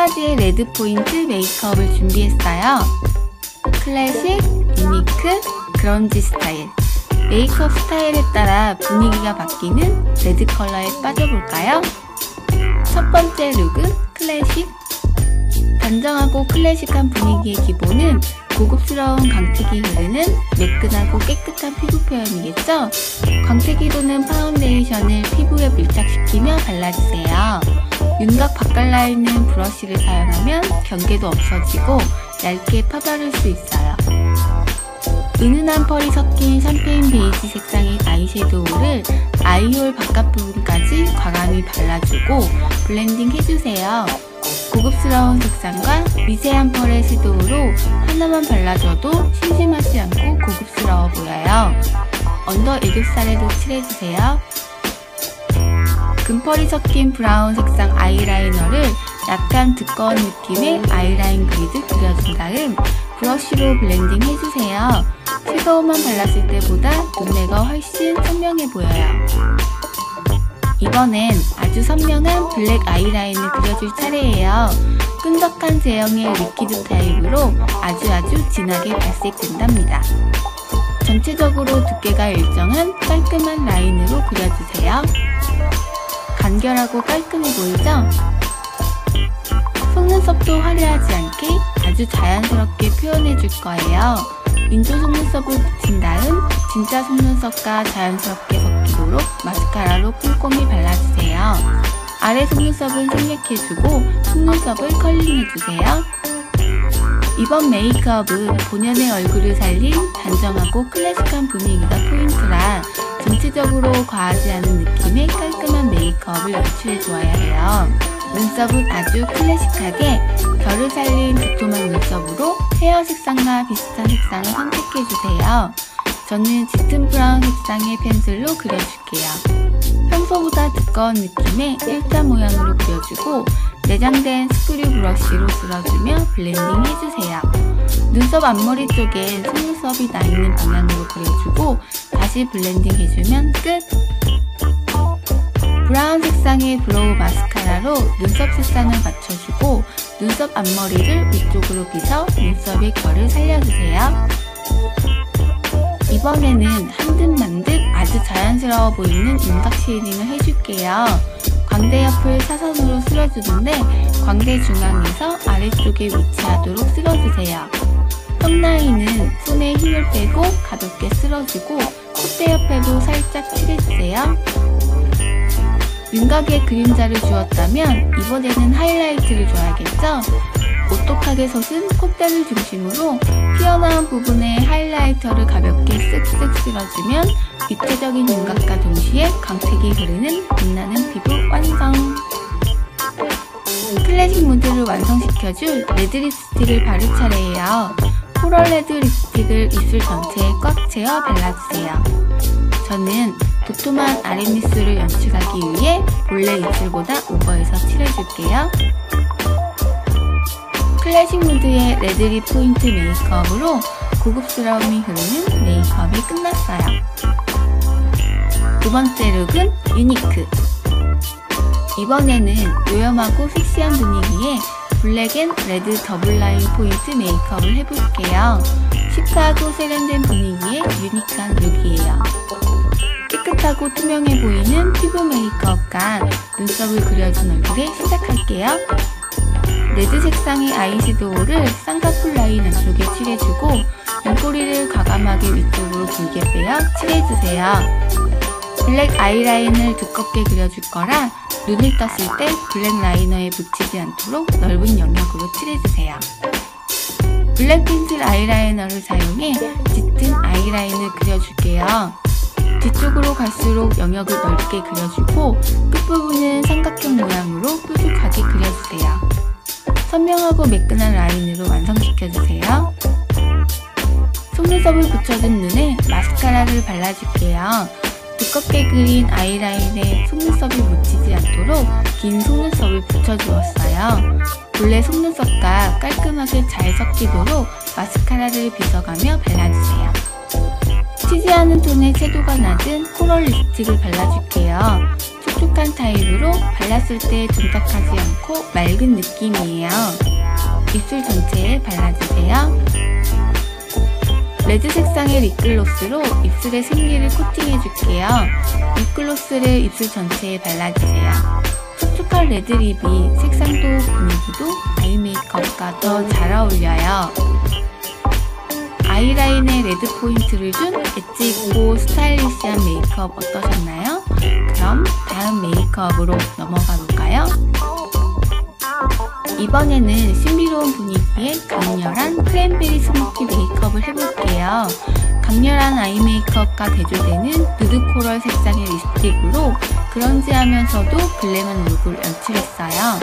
가지의 레드 포인트 메이크업을 준비했어요. 클래식, 유니크, 그런지 스타일. 메이크업 스타일에 따라 분위기가 바뀌는 레드 컬러에 빠져볼까요? 첫 번째 룩은 클래식. 단정하고 클래식한 분위기의 기본은 고급스러운 광택이 흐르는 매끈하고 깨끗한 피부 표현이겠죠? 광택이 도는 파운데이션을 피부에 밀착시키며 발라주세요. 윤곽 바깥라인은 브러쉬를 사용하면 경계도 없어지고 얇게 파바를 수 있어요. 은은한 펄이 섞인 샴페인 베이지 색상의 아이섀도우를 아이홀 바깥 부분까지 과감히 발라주고 블렌딩 해주세요. 고급스러운 색상과 미세한 펄의 섀도우로 하나만 발라줘도 심심하지 않고 고급스러워 보여요. 언더 애교살에도 칠해주세요. 금펄이 섞인 브라운 색상 아이라이너를 약간 두꺼운 느낌의 아이라인 그리드 그려준 다음 브러쉬로 블렌딩 해주세요. 섀도우만 발랐을 때보다 눈매가 훨씬 선명해 보여요. 이번엔 아주 선명한 블랙 아이라인을 그려줄 차례예요. 끈적한 제형의 리퀴드 타입으로 아주 아주 진하게 발색된답니다. 전체적으로 두께가 일정한 깔끔한 라인으로 그려주세요. 간결하고 깔끔해 보이죠? 속눈썹도 화려하지 않게 아주 자연스럽게 표현해 줄 거예요. 인조 속눈썹을 붙인 다음 진짜 속눈썹과 자연스럽게 섞이도록 마스카라로 꼼꼼히 발라주세요. 아래 속눈썹은 생략해주고 속눈썹을 컬링해주세요. 이번 메이크업은 본연의 얼굴을 살린 단정하고 클래식한 분위기가 포인트라 전체적으로 과하지 않은 느낌의 깔끔한 메이크업을 연출해 주어야 해요. 눈썹은 아주 클래식하게 결을 살린 도톰한 눈썹으로 헤어 색상과 비슷한 색상을 선택해 주세요. 저는 짙은 브라운 색상의 펜슬로 그려줄게요. 평소보다 두꺼운 느낌의 일자 모양으로 그려주고 내장된 스크류 브러쉬로 쓸어주며 블렌딩 해주세요. 눈썹 앞머리 쪽엔 속눈썹이 나 있는 방향으로 그려주고 다시 블렌딩 해주면 끝! 브라운 색상의 브로우 마스카라로 눈썹 색상을 맞춰주고 눈썹 앞머리를 위쪽으로 빗어 눈썹의 결을 살려주세요. 이번에는 한듯 만듯 아주 자연스러워 보이는 윤곽 쉐이딩을 해줄게요. 광대 옆을 사선으로 쓸어주는 데 광대 중앙에서 아래쪽에 위치하도록 쓸어주세요. 턱라인은 손에 힘을 빼고 가볍게 쓸어주고 콧대 옆에도 살짝 칠해주세요. 윤곽에 그림자를 주었다면 이번에는 하이라이트를 줘야겠죠? 오똑하게 솟은 콧대를 중심으로 튀어나온 부분에 하이라이터를 가볍게 쓱쓱 쓸어주면 입체적인 윤곽과 동시에 광택이 흐르는 빛나는 피부 완성! 클래식 무드를 완성시켜줄 레드 립스틱을 바를 차례예요. 코럴 레드 립스틱을 입술 전체에 꽉 채워 발라주세요. 저는 도톰한 아랫입술을 연출하기 위해 본래 입술보다 오버해서 칠해줄게요. 클래식 무드의 레드립 포인트 메이크업으로 고급스러움이 흐르는 메이크업이 끝났어요. 두 번째 룩은 유니크. 이번에는 요염하고 섹시한 분위기에 블랙 앤 레드 더블 라인 포인트 메이크업을 해볼게요. 시크하고 세련된 분위기의 유니크한 룩이에요. 깨끗하고 투명해 보이는 피부 메이크업과 눈썹을 그려준 얼굴에 시작할게요. 레드 색상의 아이섀도우를 쌍꺼풀 라인 안쪽에 칠해주고 눈꼬리를 과감하게 위쪽으로 길게 빼어 칠해주세요. 블랙 아이라인을 두껍게 그려줄 거라 눈을 떴을 때 블랙 라이너에 묻히지 않도록 넓은 영역으로 칠해주세요. 블랙 펜슬 아이라이너를 사용해 짙은 아이라인을 그려줄게요. 뒤쪽으로 갈수록 영역을 넓게 그려주고 끝부분은 삼각형 모양으로 뾰족하게 그려주세요. 선명하고 매끈한 라인으로 완성시켜주세요. 속눈썹을 붙여준 눈에 마스카라를 발라줄게요. 두껍게 그린 아이라인에 속눈썹이 묻히지 않도록 긴 속눈썹을 붙여주었어요. 본래 속눈썹과 깔끔하게 잘 섞이도록 마스카라를 빗어가며 발라주세요. 튀지 않은 톤의 채도가 낮은 코럴 립스틱을 발라줄게요. 촉촉한 타입으로 발랐을 때 둔탁하지 않고 맑은 느낌이에요. 입술 전체에 발라주세요. 레드 색상의 립글로스로 입술에 생기를 코팅해줄게요. 립글로스를 입술 전체에 발라주세요. 촉촉한 레드 립이 색상도 분위기도 아이 메이크업과 더 잘 어울려요. 아이라인에 레드 포인트를 준 엣지 있고 스타일리시한 메이크업 어떠셨나요? 그럼 다음 메이크업으로 넘어가 볼까요? 이번에는 신비로운 분위기의 강렬한 크랜베리 스모키 메이크업을 해볼게요. 강렬한 아이 메이크업과 대조되는 누드 코럴 색상의 립스틱으로 그런지하면서도 글램한 룩을 연출했어요.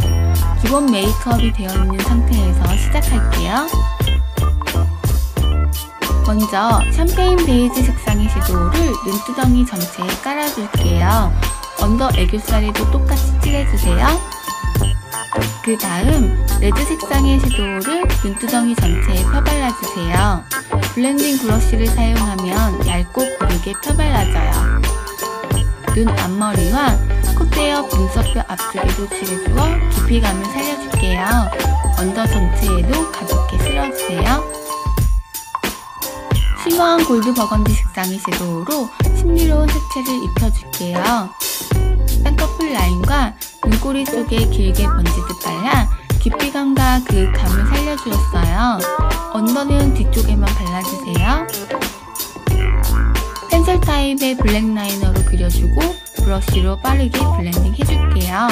기본 메이크업이 되어 있는 상태에서 시작할게요. 먼저 샴페인 베이지 색상의 섀도우를 눈두덩이 전체에 깔아줄게요. 언더 애교살에도 똑같이 칠해주세요. 그 다음 레드 색상의 섀도우를 눈두덩이 전체에 펴발라주세요. 블렌딩 브러쉬를 사용하면 얇고 고르게 펴발라져요. 눈 앞머리와 콧대옆 눈썹뼈 앞쪽에도 칠해주어 깊이감을 살려줄게요. 언더 전체에도 가볍게 쓸어주세요. 심오한 골드 버건디 색상의 섀도우로 신비로운 색채를 입혀줄게요. 쌍꺼풀 라인과 눈꼬리 쪽에 길게 번지듯 발라 깊이감과 그 감을 살려주었어요. 언더는 뒤쪽에만 발라주세요. 펜슬 타입의 블랙 라이너로 그려주고 브러쉬로 빠르게 블렌딩 해줄게요.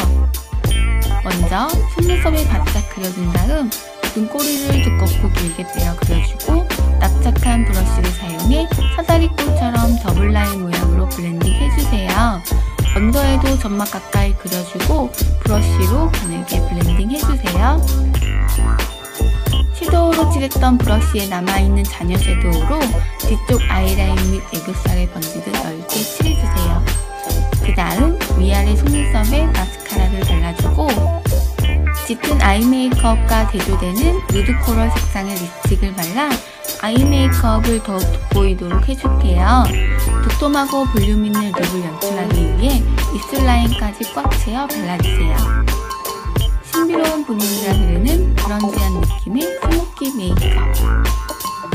먼저 속눈썹에 바짝 그려준 다음 눈꼬리를 두껍고 길게 빼어 그려주고 납작한 브러쉬를 사용해 사다리꼴처럼 더블 라인 모양으로 블렌딩 해주세요. 언더에도 점막 가까이 그려주고 브러쉬로 가늘게 블렌딩 해주세요. 섀도우로 칠했던 브러쉬에 남아있는 잔여 섀도우로 뒤쪽 아이라인 및 애교살에 번지듯 넓게 칠해주세요. 그 다음 위아래 속눈썹에 마스카라를 발라주고 짙은 아이 메이크업과 대조되는 누드 코럴 색상의 립스틱을 발라 아이 메이크업을 더욱 돋보이도록 해줄게요. 도톰하고 볼륨 있는 룩을 연출하기 위해 입술 라인까지 꽉 채워 발라주세요. 신비로운 분위기가 흐르는 브런지한 느낌의 스모키 메이크업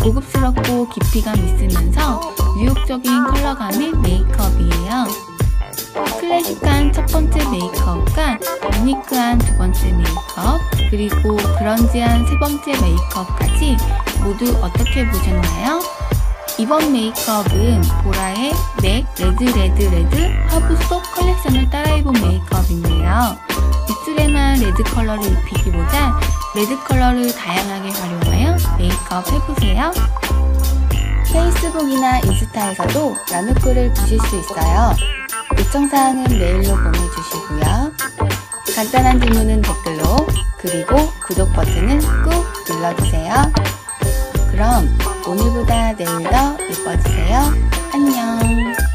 고급스럽고 깊이감 있으면서 유혹적인 컬러감의 메이크업이에요. 클래식한 첫 번째 메이크업과 유니크한 두 번째 메이크업, 그리고 그런지한 세 번째 메이크업까지 모두 어떻게 보셨나요? 이번 메이크업은 보라의 맥 레드 레드 레드 허브 속 컬렉션을 따라해본 메이크업인데요. 입술에만 레드 컬러를 입히기보다 레드 컬러를 다양하게 활용하여 메이크업 해보세요. 페이스북이나 인스타에서도 라누크를 보실 수 있어요. 요청사항은 메일로 보내주시고요. 간단한 질문은 댓글로 그리고 구독 버튼은 꾹 눌러주세요. 그럼 오늘보다 내일 더 예뻐지세요. 안녕. 끝.